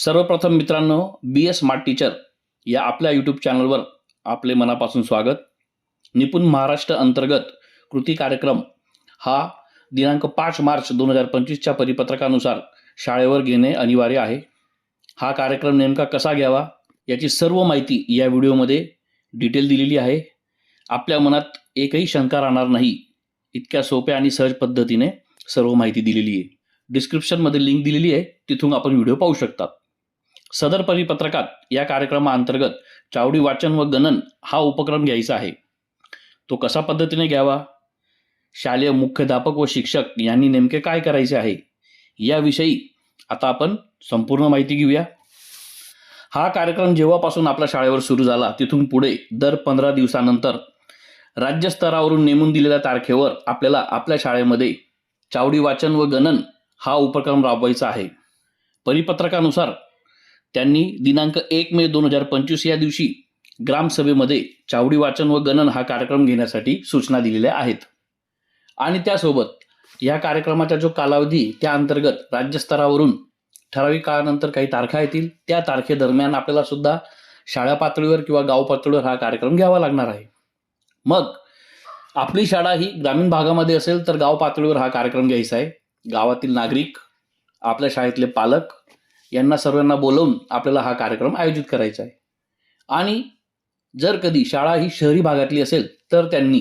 सर्वप्रथम मित्रांनो बी S smart teacher या आपल्या यूट्यूब चॅनलवर आपले मनापासून स्वागत. निपुण महाराष्ट्र अंतर्गत कृती कार्यक्रम हा दिनांक पाच मार्च दोन हजार पंचवीसच्या परिपत्रकानुसार शाळेवर घेणे अनिवार्य आहे. हा कार्यक्रम नेमका कसा घ्यावा याची सर्व माहिती या व्हिडिओमध्ये डिटेल दिलेली आहे. आपल्या मनात एकही शंका राहणार नाही. इतक्या सोप्या आणि सहज पद्धतीने सर्व माहिती दिलेली आहे. डिस्क्रिप्शनमध्ये लिंक दिलेली आहे. तिथून आपण व्हिडिओ पाहू शकतात. सदर परिपत्रकात या कार्यक्रमाअंतर्गत चावडी वाचन व गणन हा उपक्रम घ्यायचा आहे. तो कसा पद्धतीने घ्यावा? शालेय मुख्याध्यापक व शिक्षक यांनी नेमके काय करायचे आहे? याविषयी आता आपण संपूर्ण माहिती घेऊया. हा कार्यक्रम जेव्हापासून आपल्या शाळेवर सुरू झाला तिथून पुढे दर पंधरा दिवसानंतर राज्यस्तरावरून नेमून दिलेल्या तारखेवर आपल्याला आपल्या शाळेमध्ये चावडी वाचन व गणन हा उपक्रम राबवायचा आहे. परिपत्रकानुसार त्यांनी दिनांक एक मे दोन हजार पंचवीस या दिवशी ग्रामसभेमध्ये चावडी वाचन व गणन हा कार्यक्रम घेण्यासाठी सूचना दिलेल्या आहेत. आणि त्यासोबत या कार्यक्रमाचा जो कालावधी त्या अंतर्गत राज्यस्तरावरून ठराविक काळानंतर काही तारखा येतील त्या तारखेदरम्यान आपल्याला सुद्धा शाळा पातळीवर किंवा गाव पातळीवर हा कार्यक्रम घ्यावा लागणार आहे. मग आपली शाळा ही ग्रामीण भागामध्ये असेल तर गाव पातळीवर हा कार्यक्रम घ्यायचा आहे. गावातील नागरिक आपल्या शाळेतले पालक यांना सर्वांना बोलवून आपल्याला हा कार्यक्रम आयोजित करायचा आहे. आणि जर कधी शाळा ही शहरी भागातली असेल तर त्यांनी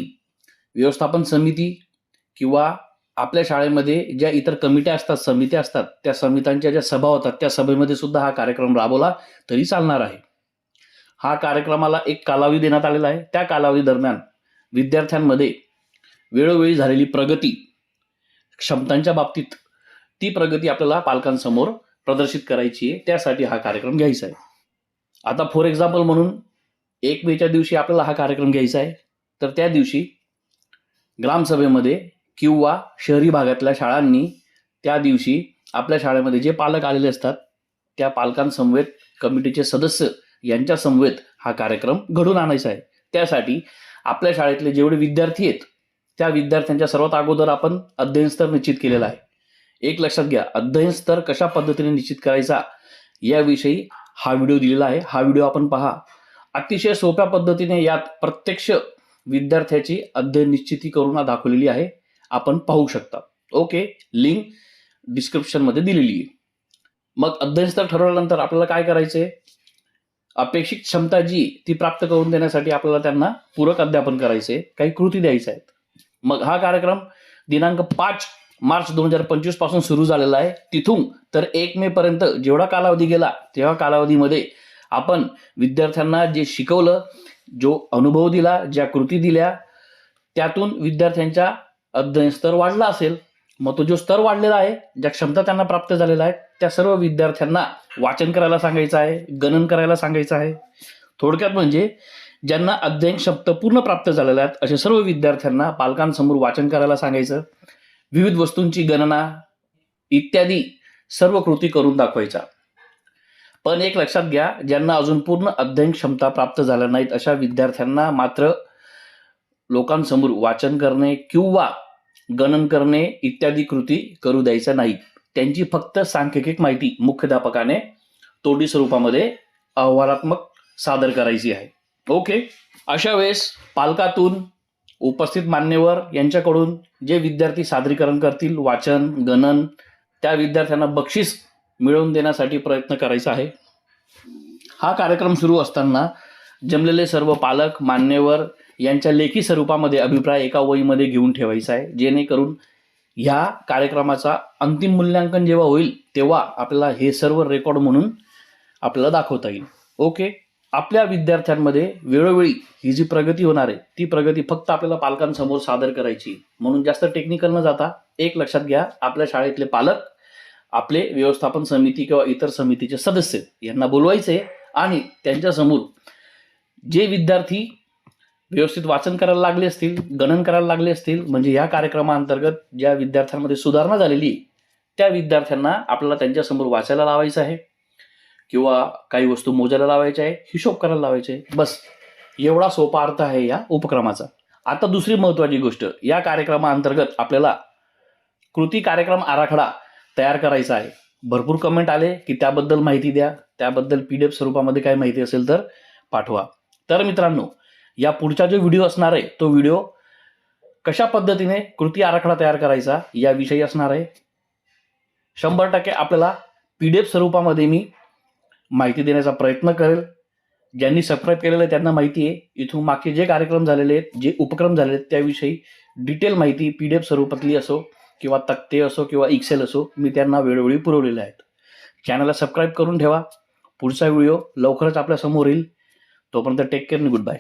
व्यवस्थापन समिती किंवा आपल्या शाळेमध्ये ज्या इतर कमिट्या असतात समित्या असतात त्या समित्यांच्या ज्या सभा होतात त्या सभेमध्ये सुद्धा हा कार्यक्रम राबवला तरी चालणार आहे. हा कार्यक्रमाला एक कालावधी देण्यात आलेला आहे. त्या कालावधी दरम्यान विद्यार्थ्यांमध्ये वेळोवेळी झालेली प्रगती क्षमतांच्या बाबतीत ती प्रगती आपल्याला पालकांसमोर प्रदर्शित करायची आहे त्यासाठी हा कार्यक्रम घ्यायचा आहे. आता फॉर एक्झाम्पल म्हणून एक मेच्या दिवशी आपल्याला हा कार्यक्रम घ्यायचा आहे. तर त्या दिवशी ग्रामसभेमध्ये किंवा शहरी भागातल्या शाळांनी त्या दिवशी आपल्या शाळेमध्ये जे पालक आलेले असतात त्या पालकांसमवेत कमिटीचे सदस्य यांच्या समवेत हा कार्यक्रम घडून आणायचा आहे. त्यासाठी आपल्या शाळेतले जेवढे विद्यार्थी आहेत त्या विद्यार्थ्यांच्या सर्वात अगोदर आपण अध्ययन स्तर निश्चित केलेला आहे. एक लक्षात घ्या अध्ययन स्तर कशा पद्धतीने निश्चित करायचा याविषयी हा व्हिडिओ दिलेला आहे. हा व्हिडिओ आपण पहा. अतिशय सोप्या पद्धतीने यात प्रत्यक्ष विद्यार्थ्याची अध्ययन निश्चिती करून दाखवलेली आहे. आपण पाहू शकता. ओके लिंक डिस्क्रिप्शनमध्ये दिलेली आहे. मग अध्ययन स्तर ठरवल्यानंतर आपल्याला काय करायचे अपेक्षित क्षमता जी ती प्राप्त करून देण्यासाठी आपल्याला त्यांना पूरक अध्यापन करायचे काही कृती द्यायच्या आहेत. मग हा कार्यक्रम दिनांक पाच मार्च दोन हजार पंचवीसपासून सुरू झालेला आहे. तिथून तर एक मे पर्यंत जेवढा कालावधी गेला तेव्हा कालावधीमध्ये आपण विद्यार्थ्यांना जे शिकवलं जो अनुभव दिला ज्या कृती दिल्या त्यातून विद्यार्थ्यांच्या अध्ययन स्तर वाढला असेल. मग तो जो स्तर वाढलेला आहे ज्या क्षमता त्यांना प्राप्त झालेल्या आहेत त्या सर्व विद्यार्थ्यांना वाचन करायला सांगायचं आहे गणन करायला सांगायचं आहे. थोडक्यात म्हणजे ज्यांना अध्ययन शब्द पूर्ण प्राप्त झालेल्या आहेत अशा सर्व विद्यार्थ्यांना पालकांसमोर वाचन करायला सांगायचं. विविध वस्तूंची गणना इत्यादी सर्व कृती करून दाखवायचा. पण एक लक्षात घ्या ज्यांना अजून पूर्ण अध्ययन क्षमता प्राप्त झाल्या नाहीत अशा विद्यार्थ्यांना मात्र लोकांसमोर वाचन करणे किंवा गणन करणे इत्यादी कृती करू द्यायच्या नाही त्यांची फक्त सांख्यिक माहिती मुख्याध्यापकाने तोंडी स्वरूपामध्ये अहवालात्मक सादर करायची आहे. ओके? अशा वेळेस पालकातून उपस्थित मान्यवर यांच्याकडून जे विद्यार्थी सादरीकरण करतील वाचन गणन त्या विद्यार्थ्यांना बक्षीस मिळवून देण्यासाठी प्रयत्न करायचा आहे. हा कार्यक्रम सुरू असताना जमलेले सर्व पालक मान्यवर यांच्या लेखी स्वरूपामध्ये अभिप्राय एका वहीमध्ये घेऊन ठेवायचा आहे. जेणेकरून ह्या कार्यक्रमाचा अंतिम मूल्यांकन जेव्हा होईल तेव्हा आपल्याला हे सर्व रेकॉर्ड म्हणून आपल्याला दाखवता येईल. ओके? आपल्या विद्यार्थ्यांमध्ये वेळोवेळी ही जी प्रगती होणार आहे ती प्रगती फक्त आपल्याला पालकांसमोर सादर करायची. म्हणून जास्त टेक्निकल न जाता एक लक्षात घ्या आपल्या शाळेतले पालक आपले व्यवस्थापन समिती किंवा इतर समितीचे सदस्य यांना बोलवायचे आणि त्यांच्यासमोर जे विद्यार्थी व्यवस्थित वाचन करायला लागले असतील गणन करायला लागले असतील म्हणजे या कार्यक्रमाअंतर्गत ज्या विद्यार्थ्यांमध्ये सुधारणा झालेली त्या विद्यार्थ्यांना आपल्याला त्यांच्यासमोर वाचायला लावायचं आहे. किंवा काही वस्तू मोजायला लावायच्या आहे हिशोब करायला लावायचे आहे. बस एवढा सोपा अर्थ आहे या उपक्रमाचा. आता दुसरी महत्त्वाची गोष्ट या कार्यक्रमाअंतर्गत आपल्याला कृती कार्यक्रम आराखडा तयार करायचा आहे. भरपूर कमेंट आले की त्याबद्दल माहिती द्या त्याबद्दल पी डी एफ स्वरूपामध्ये काय माहिती असेल तर पाठवा. तर मित्रांनो या पुढचा जो व्हिडिओ असणार आहे तो व्हिडिओ कशा पद्धतीने कृती आराखडा तयार करायचा याविषयी असणार आहे. शंभर टक्के आपल्याला पी डी एफ स्वरूपामध्ये मी माहिती देण्याचा प्रयत्न करेल. ज्यांनी सबस्क्राईब केलेलं आहे त्यांना माहिती आहे इथून मागचे जे कार्यक्रम झालेले आहेत जे उपक्रम झालेले आहेत त्याविषयी डिटेल माहिती पी डी एफ स्वरूपातली असो किंवा तक्ते असो किंवा एक्सेल असो मी त्यांना वेळोवेळी पुरवलेले आहेत. चॅनलला सबस्क्राईब करून ठेवा. पुढचा व्हिडिओ लवकरच आपल्यासमोर येईल. तोपर्यंत टेक केअर आणि गुड बाय